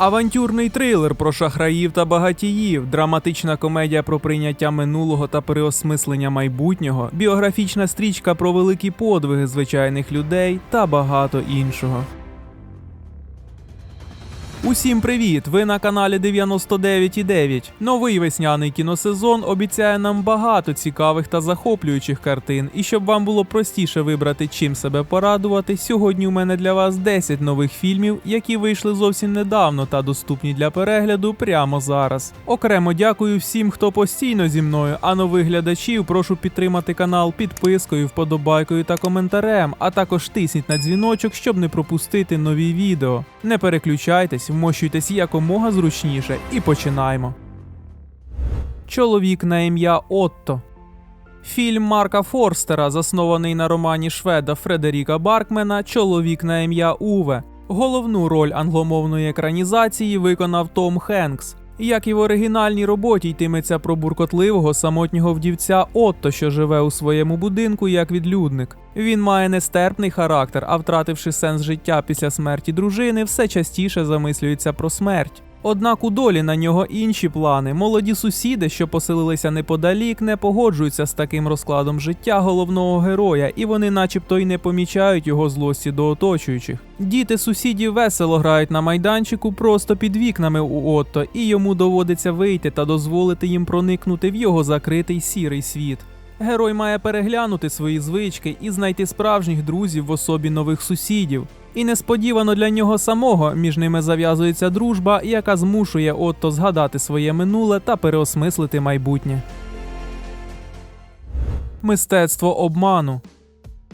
Авантюрний трилер про шахраїв та багатіїв, драматична комедія про прийняття минулого та переосмислення майбутнього, біографічна стрічка про великі подвиги звичайних людей та багато іншого. Усім привіт! Ви на каналі 99,9. Новий весняний кіносезон обіцяє нам багато цікавих та захоплюючих картин. І щоб вам було простіше вибрати чим себе порадувати, сьогодні у мене для вас 10 нових фільмів, які вийшли зовсім недавно та доступні для перегляду прямо зараз. Окремо дякую всім, хто постійно зі мною, а нових глядачів прошу підтримати канал підпискою, вподобайкою та коментарем, а також тисніть на дзвіночок, щоб не пропустити нові відео. Не переключайтесь, вмощуйтесь якомога зручніше і починаємо. Чоловік на ім'я Отто. Фільм Марка Форстера, заснований на романі шведа Фредеріка Баркмена Чоловік на ім'я Уве. Головну роль англомовної екранізації виконав Том Хенкс. Як і в оригінальній роботі йтиметься про буркотливого самотнього вдівця Отто, що живе у своєму будинку як відлюдник. Він має нестерпний характер, а втративши сенс життя після смерті дружини, все частіше замислюється про смерть. Однак у долі на нього інші плани. Молоді сусіди, що поселилися неподалік, не погоджуються з таким розкладом життя головного героя, і вони, начебто, й не помічають його злості до оточуючих. Діти сусідів весело грають на майданчику просто під вікнами у Отто, і йому доводиться вийти та дозволити їм проникнути в його закритий сірий світ. Герой має переглянути свої звички і знайти справжніх друзів в особі нових сусідів. І несподівано для нього самого між ними зав'язується дружба, яка змушує Отто згадати своє минуле та переосмислити майбутнє. Мистецтво обману.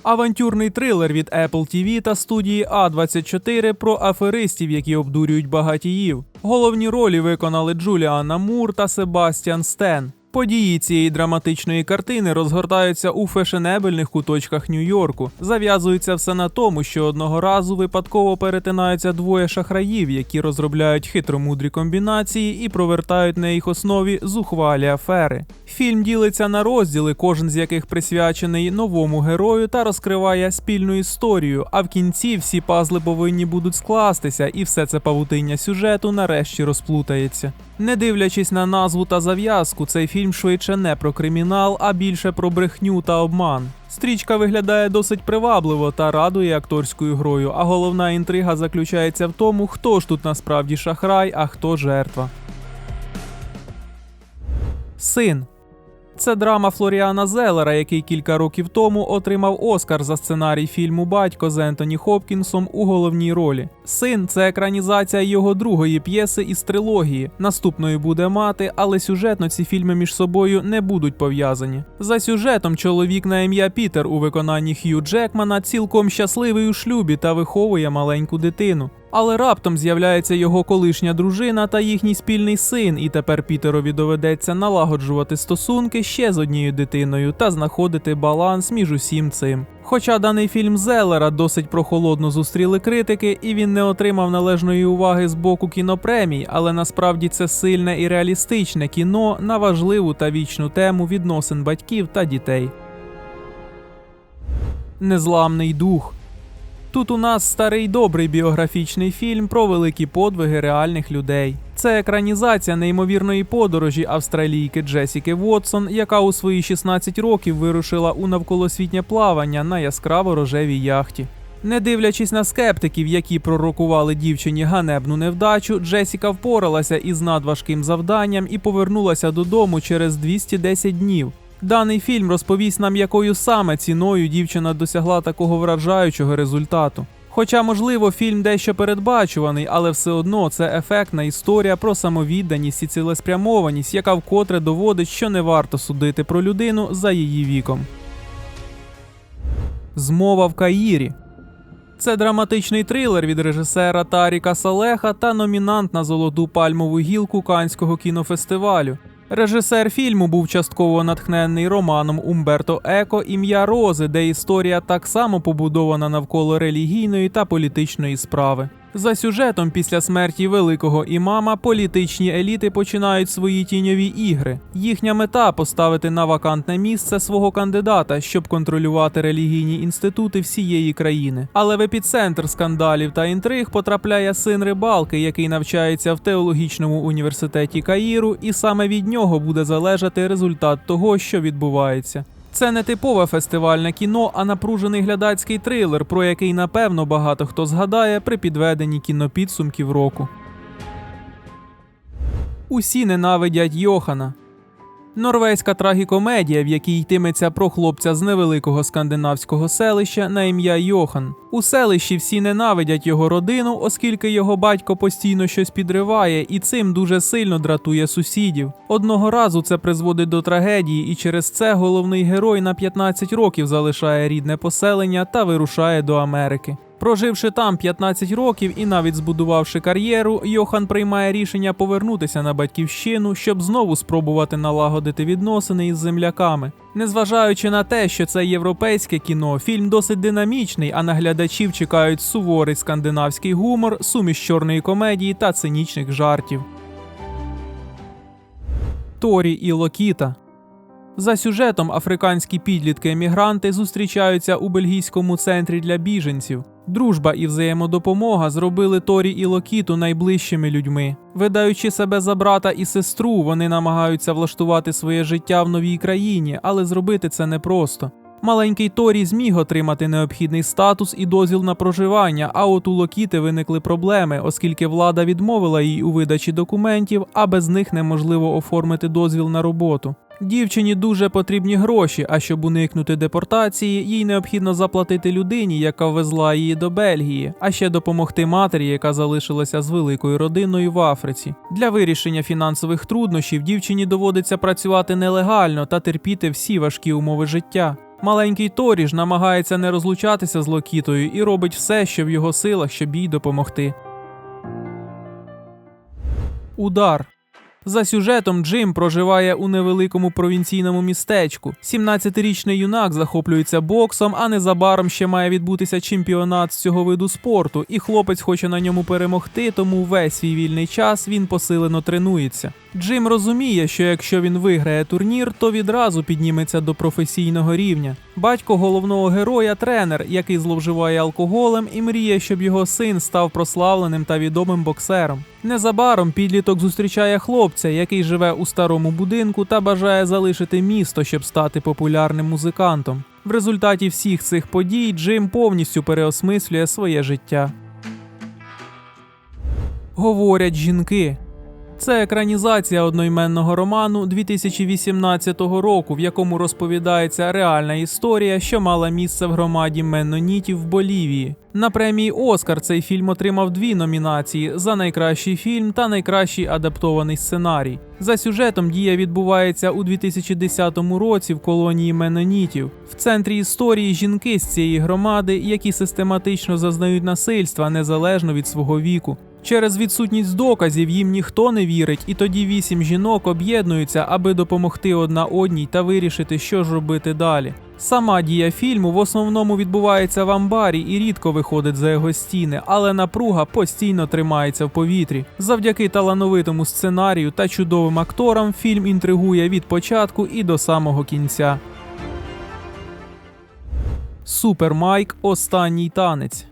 Авантюрний трилер від Apple TV та студії А24 про аферистів, які обдурюють багатіїв. Головні ролі виконали Джуліана Мур та Себастьян Стен. Події цієї драматичної картини розгортаються у фешенебельних куточках Нью-Йорку. Зав'язується все на тому, що одного разу випадково перетинаються двоє шахраїв, які розробляють хитромудрі комбінації і провертають на їх основі зухвалі афери. Фільм ділиться на розділи, кожен з яких присвячений новому герою та розкриває спільну історію. А в кінці всі пазли повинні будуть скластися, і все це павутиння сюжету нарешті розплутається. Не дивлячись на назву та зав'язку, цей фільм швидше не про кримінал, а більше про брехню та обман. Стрічка виглядає досить привабливо та радує акторською грою, а головна інтрига заключається в тому, хто ж тут насправді шахрай, а хто жертва. Син. Це драма Флоріана Зелера, який кілька років тому отримав Оскар за сценарій фільму Батько з Ентоні Хопкінсом у головній ролі. Син це екранізація його другої п'єси із трилогії. Наступною буде мати, але сюжетно ці фільми між собою не будуть пов'язані. За сюжетом чоловік на ім'я Пітер у виконанні Хью Джекмана цілком щасливий у шлюбі та виховує маленьку дитину. Але раптом з'являється його колишня дружина та їхній спільний син, і тепер Пітерові доведеться налагоджувати стосунки ще з однією дитиною та знаходити баланс між усім цим. Хоча даний фільм Зелера досить прохолодно зустріли критики, і він не отримав належної уваги з боку кінопремій, але насправді це сильне і реалістичне кіно на важливу та вічну тему відносин батьків та дітей. Незламний дух. Тут у нас старий добрий біографічний фільм про великі подвиги реальних людей. Це екранізація неймовірної подорожі австралійки Джесіки Вотсон, яка у свої 16 років вирушила у навколосвітнє плавання на яскраво рожевій яхті. Не дивлячись на скептиків, які пророкували дівчині ганебну невдачу, Джесіка впоралася із надважким завданням і повернулася додому через 210 днів. Даний фільм розповість нам, якою саме ціною дівчина досягла такого вражаючого результату. Хоча, можливо, фільм дещо передбачуваний, але все одно це ефектна історія про самовідданість і цілеспрямованість, яка вкотре доводить, що не варто судити про людину за її віком. Змова в Каїрі. Це драматичний трилер від режисера Таріка Салеха та номінант на золоту пальмову гілку Канського кінофестивалю. Режисер фільму був частково натхнений романом Умберто Еко Ім'я Рози, де історія так само побудована навколо релігійної та політичної справи. За сюжетом, після смерті великого імама, політичні еліти починають свої тіньові ігри. Їхня мета поставити на вакантне місце свого кандидата, щоб контролювати релігійні інститути всієї країни. Але в епіцентр скандалів та інтриг потрапляє син рибалки, який навчається в теологічному університеті Каїру, і саме від нього буде залежати результат того, що відбувається. Це не типове фестивальне кіно, а напружений глядацький трилер, про який напевно багато хто згадає при підведенні кінопідсумків року. Усі ненавидять Йохана. Норвезька трагікомедія, в якій йтиметься про хлопця з невеликого скандинавського селища на ім'я Йохан. У селищі всі ненавидять його родину, оскільки його батько постійно щось підриває і цим дуже сильно дратує сусідів. Одного разу це призводить до трагедії, і через це головний герой на 15 років залишає рідне поселення та вирушає до Америки. Проживши там 15 років і навіть збудувавши кар'єру, Йохан приймає рішення повернутися на батьківщину, щоб знову спробувати налагодити відносини із земляками. Незважаючи на те, що це європейське кіно, фільм досить динамічний, а на глядачів чекають суворий скандинавський гумор, суміш чорної комедії та цинічних жартів. Торі і Локіта за сюжетом африканські підлітки-емігранти зустрічаються у бельгійському центрі для біженців. Дружба і взаємодопомога зробили Торі і Локіту найближчими людьми. Видаючи себе за брата і сестру, вони намагаються влаштувати своє життя в новій країні, але зробити це непросто. Маленький Торі зміг отримати необхідний статус і дозвіл на проживання, а от у Локіти виникли проблеми, оскільки влада відмовила їй у видачі документів, а без них неможливо оформити дозвіл на роботу. Дівчині дуже потрібні гроші, а щоб уникнути депортації, їй необхідно заплатити людині, яка везла її до Бельгії, а ще допомогти матері, яка залишилася з великою родиною в Африці. Для вирішення фінансових труднощів дівчині доводиться працювати нелегально та терпіти всі важкі умови життя. Маленький Торі ж намагається не розлучатися з Локітою і робить все, що в його силах, щоб їй допомогти. Удар. За сюжетом Джим проживає у невеликому провінційному містечку. 17-річний юнак захоплюється боксом, а незабаром ще має відбутися чемпіонат з цього виду спорту, і хлопець хоче на ньому перемогти, тому весь свій вільний час він посилено тренується. Джим розуміє, що якщо він виграє турнір, то відразу підніметься до професійного рівня. Батько головного героя тренер, який зловживає алкоголем і мріє, щоб його син став прославленим та відомим боксером. Незабаром підліток зустрічає хлопця, який живе у старому будинку та бажає залишити місто, щоб стати популярним музикантом. В результаті всіх цих подій Джим повністю переосмислює своє життя. Говорять жінки. Це екранізація одноіменного роману 2018 року, в якому розповідається реальна історія, що мала місце в громаді Меннонітів в Болівії. На премії Оскар цей фільм отримав дві номінації за найкращий фільм та найкращий адаптований сценарій. За сюжетом дія відбувається у 2010 році в колонії Менонітів. В центрі історії жінки з цієї громади, які систематично зазнають насильства незалежно від свого віку. Через відсутність доказів їм ніхто не вірить, і тоді вісім жінок об'єднуються, аби допомогти одна одній та вирішити, що ж робити далі. Сама дія фільму в основному відбувається в амбарі і рідко виходить за його стіни, але напруга постійно тримається в повітрі. Завдяки талановитому сценарію та чудовим акторам фільм інтригує від початку і до самого кінця. Супер Майк Останній танець.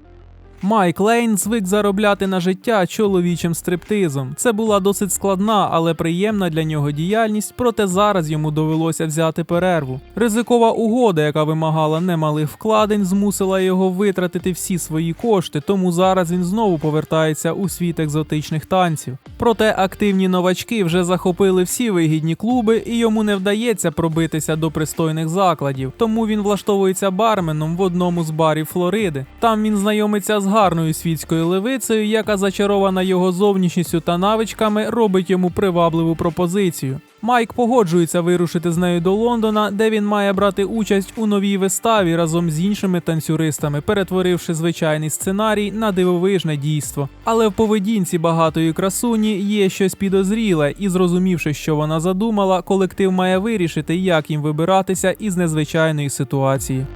Майк Лейн звик заробляти на життя чоловічим стриптизом. Це була досить складна, але приємна для нього діяльність, проте зараз йому довелося взяти перерву. Ризикова угода, яка вимагала немалих вкладень, змусила його витратити всі свої кошти, тому зараз він знову повертається у світ екзотичних танців. Проте активні новачки вже захопили всі вигідні клуби, і йому не вдається пробитися до пристойних закладів. Тому він влаштовується барменом в одному з барів Флориди. Там він знайомиться з гарною світською левицею, яка зачарована його зовнішністю та навичками, робить йому привабливу пропозицію. Майк погоджується вирушити з нею до Лондона, де він має брати участь у новій виставі разом з іншими танцюристами, перетворивши звичайний сценарій на дивовижне дійство. Але в поведінці багатої красуні є щось підозріле, і зрозумівши, що вона задумала, колектив має вирішити, як їм вибиратися із незвичайної ситуації.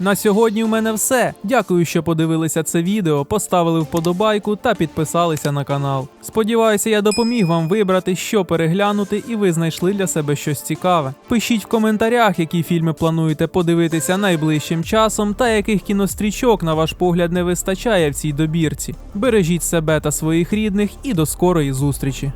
На сьогодні в мене все. Дякую, що подивилися це відео, поставили вподобайку та підписалися на канал. Сподіваюся, я допоміг вам вибрати, що переглянути, і ви знайшли для себе щось цікаве. Пишіть в коментарях, які фільми плануєте подивитися найближчим часом, та яких кінострічок, на ваш погляд, не вистачає в цій добірці. Бережіть себе та своїх рідних і до скорої зустрічі.